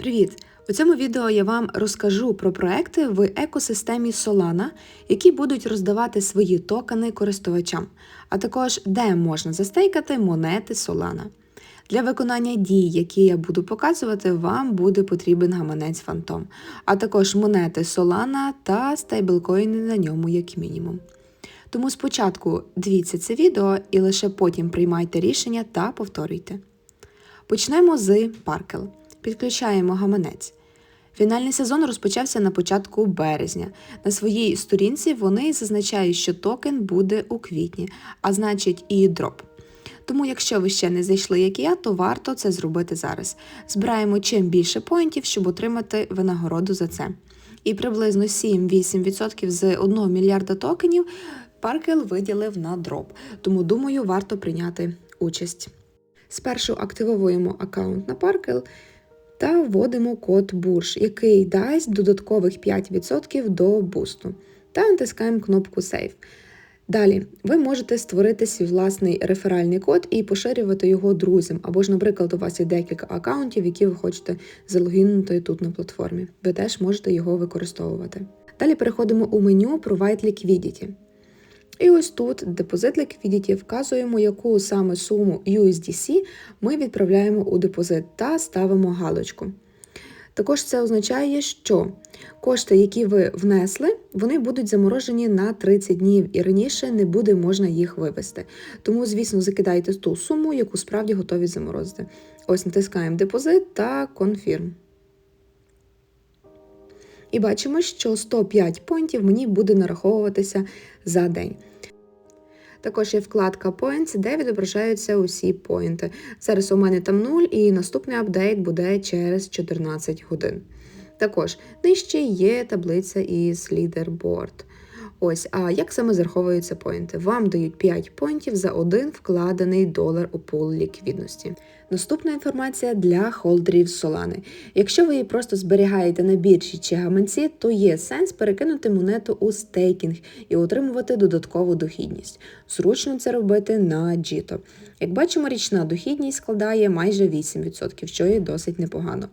Привіт! У цьому відео я вам розкажу про проекти в екосистемі Solana, які будуть роздавати свої токени користувачам, а також де можна застейкати монети Solana. Для виконання дій, які я буду показувати, вам буде потрібен гаманець Phantom, а також монети Solana та стейблкоїни на ньому як мінімум. Тому спочатку дивіться це відео і лише потім приймайте рішення та повторюйте. Почнемо з Parkel. Підключаємо гаманець. Фінальний сезон розпочався на початку березня. На своїй сторінці вони зазначають, що токен буде у квітні, а значить і дроп. Тому, якщо ви ще не зайшли, як я, то варто це зробити зараз. Збираємо чим більше поінтів, щоб отримати винагороду за це. І приблизно 7-8% з 1 мільярда токенів Паркел виділив на дроп, тому думаю, варто прийняти участь. Спершу активовуємо аккаунт на Паркел та вводимо код бурж, який дасть додаткових 5% до бусту. Та натискаємо кнопку Save. Далі ви можете створити свій власний реферальний код і поширювати його друзям, або ж, наприклад, у вас є декілька аккаунтів, які ви хочете залогінити тут на платформі. Ви теж можете його використовувати. Далі переходимо у меню Provide Liquidity. І ось тут депозит Liquidity вказуємо, яку саме суму USDC ми відправляємо у депозит та ставимо галочку. Також це означає, що кошти, які ви внесли, вони будуть заморожені на 30 днів і раніше не буде можна їх вивести. Тому, звісно, закидайте ту суму, яку справді готові заморозити. Ось натискаємо депозит та конфірм. І бачимо, що 105 поінтів мені буде нараховуватися за день. Також є вкладка Points, де відображаються усі поінти. Зараз у мене там 0, і наступний апдейт буде через 14 годин. Також нижче є таблиця із лідерборд. Ось, а як саме зараховуються поінти? Вам дають 5 поінтів за один вкладений долар у пул ліквідності. Наступна інформація для холдерів Solana. Якщо ви її просто зберігаєте на біржі чи гаманці, то є сенс перекинути монету у стейкінг і отримувати додаткову дохідність. Зручно це робити на Jito. Як бачимо, річна дохідність складає майже 8%, що є досить непогано.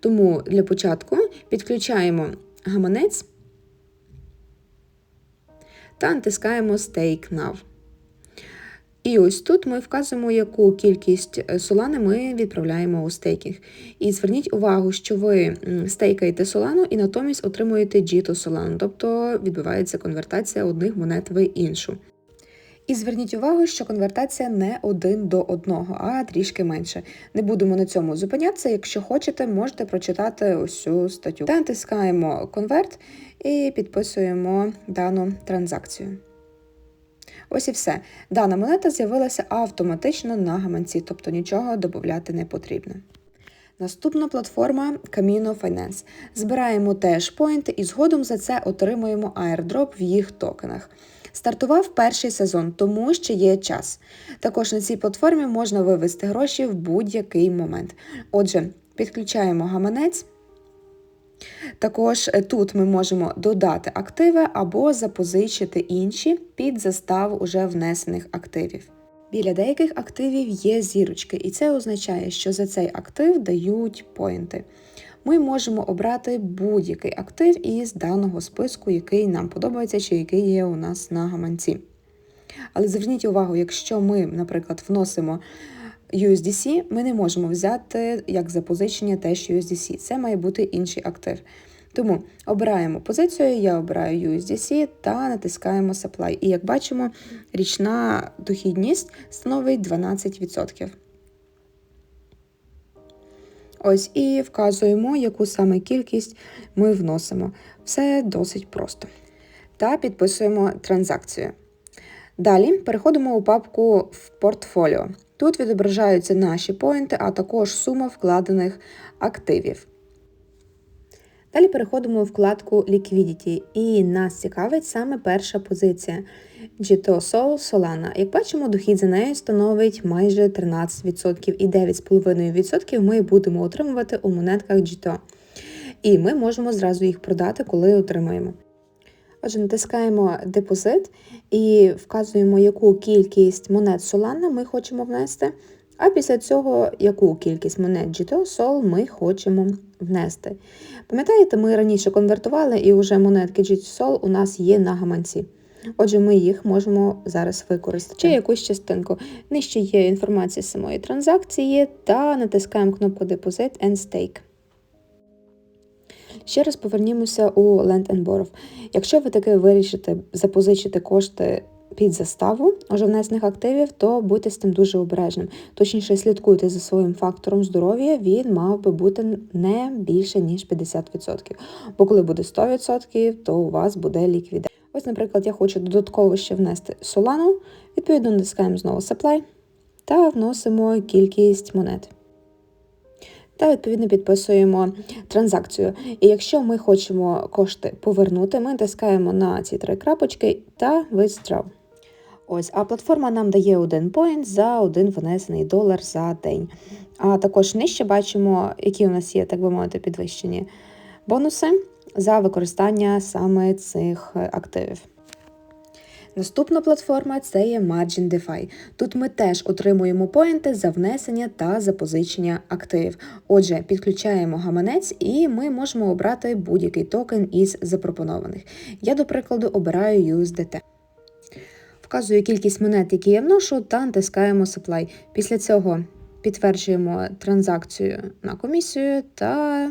Тому для початку підключаємо гаманець та натискаємо Stake Now. І ось тут ми вказуємо, яку кількість солани ми відправляємо у стейкінг. І зверніть увагу, що ви стейкаєте солану і натомість отримуєте джіту солану, тобто відбувається конвертація одних монет в іншу. І зверніть увагу, що конвертація не один до одного, а трішки менше. Не будемо на цьому зупинятися. Якщо хочете, можете прочитати ось цю статтю. Та натискаємо конверт і підписуємо дану транзакцію. Ось і все. Дана монета з'явилася автоматично на гаманці, тобто нічого додати не потрібно. Наступна платформа Camino Finance. Збираємо теж поінти і згодом за це отримуємо airdrop в їх токенах. Стартував перший сезон, тому ще є час. Також на цій платформі можна вивести гроші в будь-який момент. Отже, підключаємо гаманець. Також тут ми можемо додати активи або запозичити інші під заставу уже внесених активів. Біля деяких активів є зірочки, і це означає, що за цей актив дають поінти. Ми можемо обрати будь-який актив із даного списку, який нам подобається, чи який є у нас на гаманці. Але зверніть увагу, якщо ми, наприклад, вносимо USDC, ми не можемо взяти як запозичення теж USDC. Це має бути інший актив. Тому обираємо позицію, я обираю USDC та натискаємо Supply. І як бачимо, річна дохідність становить 12%. Ось і вказуємо, яку саме кількість ми вносимо. Все досить просто. Та підписуємо транзакцію. Далі переходимо у папку в портфоліо. Тут відображаються наші поінти, а також сума вкладених активів. Далі переходимо у вкладку Liquidity, і нас цікавить саме перша позиція GTO Soul Solana. Як бачимо, дохід за нею становить майже 13% і 9,5% ми будемо отримувати у монетках GTO. І ми можемо зразу їх продати, коли отримаємо. Отже, натискаємо депозит і вказуємо, яку кількість монет Solana ми хочемо внести. А після цього, яку кількість монет GTO Sol ми хочемо внести. Пам'ятаєте, ми раніше конвертували і вже монетки GTO Sol у нас є на гаманці. Отже, ми їх можемо зараз використати. Чи якусь частинку. Нижче є інформація з самої транзакції та натискаємо кнопку Deposit and Stake. Ще раз повернімося у Land and Borrow. Якщо ви таки вирішите запозичити кошти під заставу уже внесених активів, то будьте з тим дуже обережним. Точніше, слідкуйте за своїм фактором здоров'я, він мав би бути не більше, ніж 50%. Бо коли буде 100%, то у вас буде ліквідація. Ось, наприклад, я хочу додатково ще внести Solana, відповідно, натискаємо знову Supply та вносимо кількість монет. Та, відповідно, підписуємо транзакцію. І якщо ми хочемо кошти повернути, ми натискаємо на ці три крапочки та Withdraw. Ось, а платформа нам дає один поінт за один внесений долар за день. А також нижче бачимо, які у нас є, так би мовити, підвищені бонуси за використання саме цих активів. Наступна платформа це є Margin DeFi. Тут ми теж отримуємо поінти за внесення та запозичення активів. Отже, підключаємо гаманець і ми можемо обрати будь-який токен із запропонованих. Я, до прикладу, обираю USDT. Вказую кількість монет, які я вношу, та натискаємо Supply. Після цього підтверджуємо транзакцію на комісію та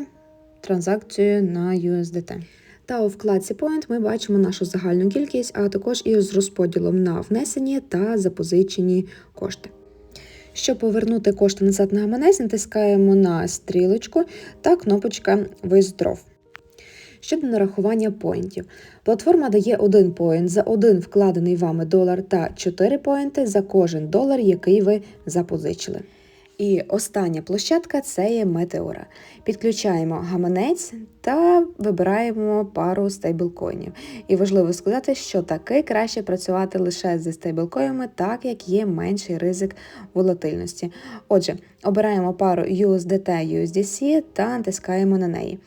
транзакцію на USDT. Та у вкладці Point ми бачимо нашу загальну кількість, а також і з розподілом на внесені та запозичені кошти. Щоб повернути кошти назад на гаманець, натискаємо на стрілочку та кнопочка Withdraw. Щодо нарахування поінтів. Платформа дає один поінт за один вкладений вами долар та 4 поінти за кожен долар, який ви запозичили. І остання площадка це є Метеора. Підключаємо гаманець та вибираємо пару стейблкоїнів. І важливо сказати, що таки краще працювати лише зі стейблкоїнами, так як є менший ризик волатильності. Отже, обираємо пару USDT USDC та натискаємо на неї.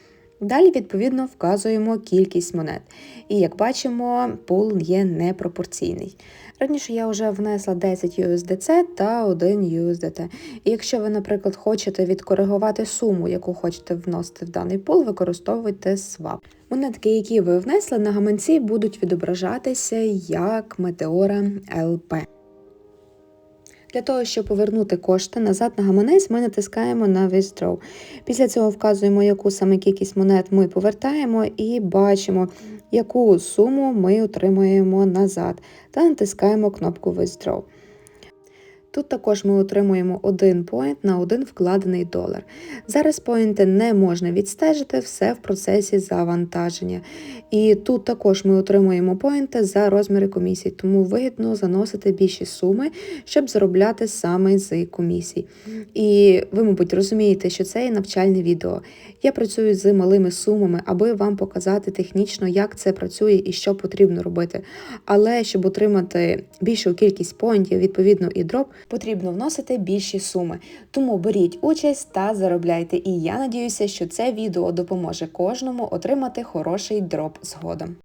Далі, відповідно, вказуємо кількість монет. І як бачимо, пул є непропорційний. Раніше я вже внесла 10 USDC та 1 USDT. І якщо ви, наприклад, хочете відкоригувати суму, яку хочете вносити в даний пул, використовуйте swap. Монетки, які ви внесли на гаманці, будуть відображатися як Meteora LP. Для того, щоб повернути кошти назад на гаманець, ми натискаємо на Withdraw. Після цього вказуємо, яку саме кількість монет ми повертаємо, і бачимо, яку суму ми отримуємо назад, та натискаємо кнопку Withdraw. Тут також ми отримуємо один поінт на один вкладений долар. Зараз поінти не можна відстежити, все в процесі завантаження. І тут також ми отримуємо поінти за розміри комісій, тому вигідно заносити більші суми, щоб заробляти саме з комісій. І ви, мабуть, розумієте, що це є навчальне відео. Я працюю з малими сумами, аби вам показати технічно, як це працює і що потрібно робити. Але щоб отримати більшу кількість поінтів, відповідно і дроп, потрібно вносити більші суми. Тому беріть участь та заробляйте. І я надіюся, що це відео допоможе кожному отримати хороший дроп згодом.